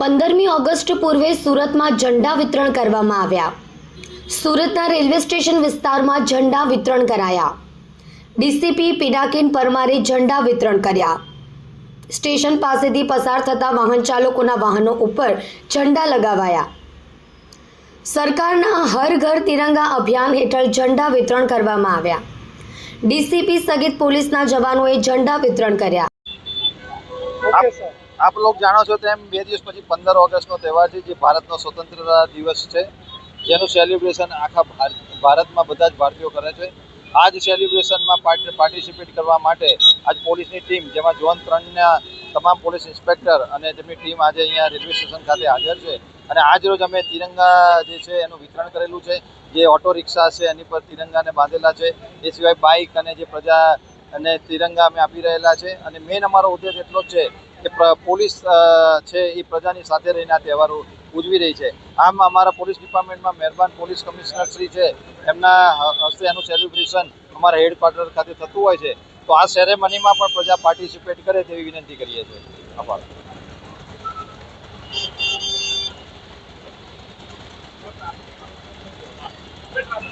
પંદરમી ઓગસ્ટ પૂર્વે સુરતમાં ઝંડા વિતરણ કરવામાં આવ્યા. સુરતના રેલવે સ્ટેશન વિસ્તારમાં ઝંડા વિતરણ કરાયા. ડીસીપી પિનાકિન પરમારે ઝંડા વિતરણ કર્યા. સ્ટેશન પાસેથી પસાર થતા વાહન ચાલકોના વાહનો ઉપર ઝંડા લગાવાયા. સરકારના હર ઘર તિરંગા અભિયાન હેઠળ ઝંડા વિતરણ કરવામાં આવ્યા. ડીસીપી સહિત પોલીસના જવાનોએ ઝંડા વિતરણ કર્યા. આપ લોગ જાણો છો તેમ બે દિવસ પછી પંદર ઓગસ્ટનો તહેવાર છે, જે ભારતનો સ્વતંત્રતા દિવસ છે. જેનું સેલિબ્રેશન આખા ભારત ભારતમાં બધા જ ભારતીયો કરે છે. આ જ સેલિબ્રેશનમાં પાર્ટિસિપેટ કરવા માટે આજ પોલીસની ટીમ જેમાં ઝોન ત્રણના તમામ પોલીસ ઇન્સ્પેક્ટર અને તેમની ટીમ આજે અહીંયા રેલવે સ્ટેશન ખાતે હાજર છે. અને આજ રોજ અમે તિરંગા જે છે એનું વિતરણ કરેલું છે, જે ઓટો રિક્ષા છે, એની પર તિરંગાને બાંધેલા છે. એ સિવાય બાઇક અને જે પ્રજા અને તિરંગા અમે આપી રહેલા છે. અને મેઇન અમારો ઉદ્દેશ એટલો જ છે કે પોલીસ છે એ પ્રજાની સાથે રહીને આ તહેવારો ઉજવી રહી છે. આમ અમારા પોલીસ ડિપાર્ટમેન્ટમાં મહેરબાન પોલીસ કમિશનર શ્રી છે. એમના હસ્તે એનું સેલિબ્રેશન અમારા હેડક્વાર્ટર ખાતે થતું હોય છે. તો આ સેરેમનીમાં પણ પ્રજા પાર્ટિસિપેટ કરે તેવી વિનંતી કરીએ છીએ. આભાર. Good job.